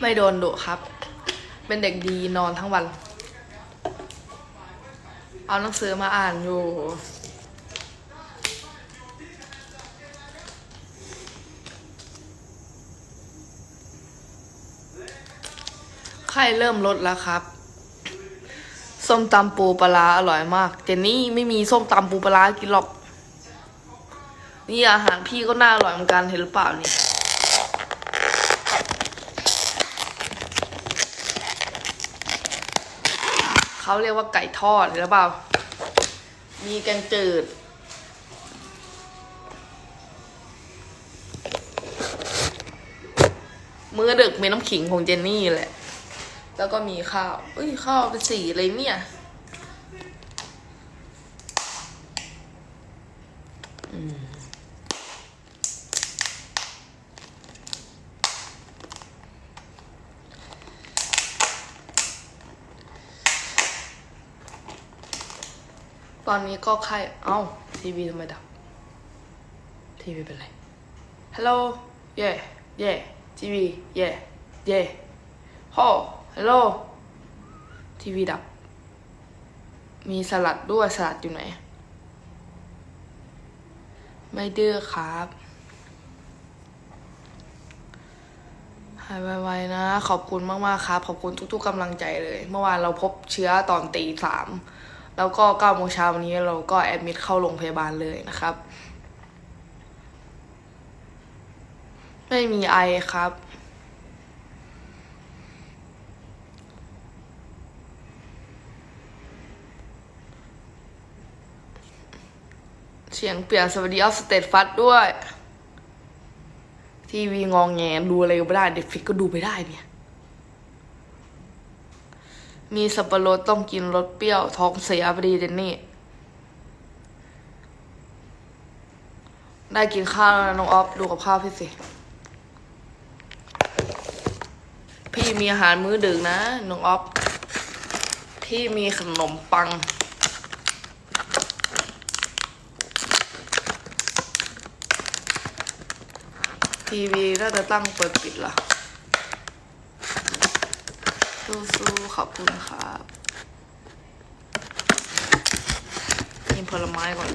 ไม่โดนดุครับ เป็นเด็กดีนอนทั้งวัน เอาหนังสือมาอ่านอยู่ ไข้เริ่มลดแล้วครับ ส้มตำปูปลาอร่อยมาก เจนนี่ไม่มีส้มตำปูปลาร้ากินหรอก นี่อาหารพี่ก็น่าอร่อยเหมือนกันเห็นหรือเปล่านี่ เขาเรียกว่าไก่ทอดหรือเปล่า มีแกงจืด มื้อดึกมีน้ำขิงของเจนนี่แหละ แล้วก็มีข้าว เอ้ย ข้าวเป็นสีอะไรเนี่ย ตอนนี้ก็ไข้เอ้า ทีวีทำไมดับ ทีวีเป็นไร ฮัลโหล เย่เย่ทีวี เย่เย่ฮอฮัลโหล ทีวีดับ มีสลัดด้วยสลัดอยู่ไหน ไม่ดื้อครับหายไวๆนะ ขอบคุณมากๆครับ ขอบคุณทุก ๆกำลังใจเลย เมื่อวานเราพบเชื้อตอนตีสาม แล้วก็เก้าโมงเช้าวันนี้เราก็แอดมิดเข้าโรงพยาบาลเลยนะครับ ไม่มีไอครับเสียงเปลี่ยนสวัสดีออฟสเตทฟัดด้วย ทีวีงองแงดูอะไรก็ไม่ได้ เด็กฟิกก็ดูไม่ได้เนี่ย มีสับปะรดต้องกินรสเปรี้ยว ท้องเสียพอดีเจนนี่ ได้กินข้าวแล้วนะน้องออฟดูกับข้าวพี่สิ พี่มีอาหารมื้อดึกนะน้องออฟพี่มีขนมปัง ทีวีน่าจะตั้งเปิดปิดล่ะ สู้ๆขอบคุณครับกินผลไม้ก่อน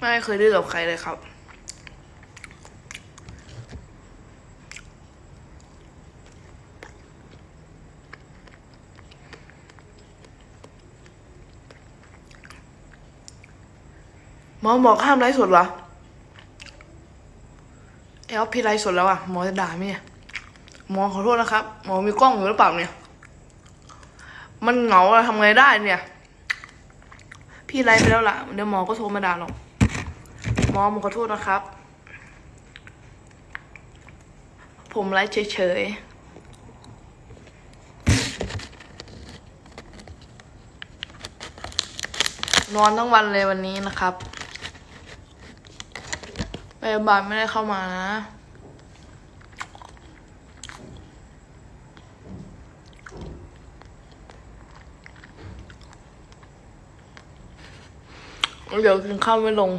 ไม่เคยดื้อกับใครเลยครับ มอบอกห้ามไลฟ์สดเหรอเอลพี่ไลฟ์สดแล้วอะหมอจะด่าไหมเนี่ยหมอขอโทษนะครับหมอมีกล้องอยู่หรือเปล่าเนี่ย มันเหงาอะทำไงได้เนี่ย พี่ไลฟ์ไปแล้วล่ะเดี๋ยวหมอก็โทรมาด่าหรอกหมอผมขอโทษนะครับ ผมไลฟ์เฉยๆนอนทั้งวันเลยวันนี้นะครับ พยาบาลไม่ได้เข้ามานะเดี๋ยวกินข้าวไม่ลง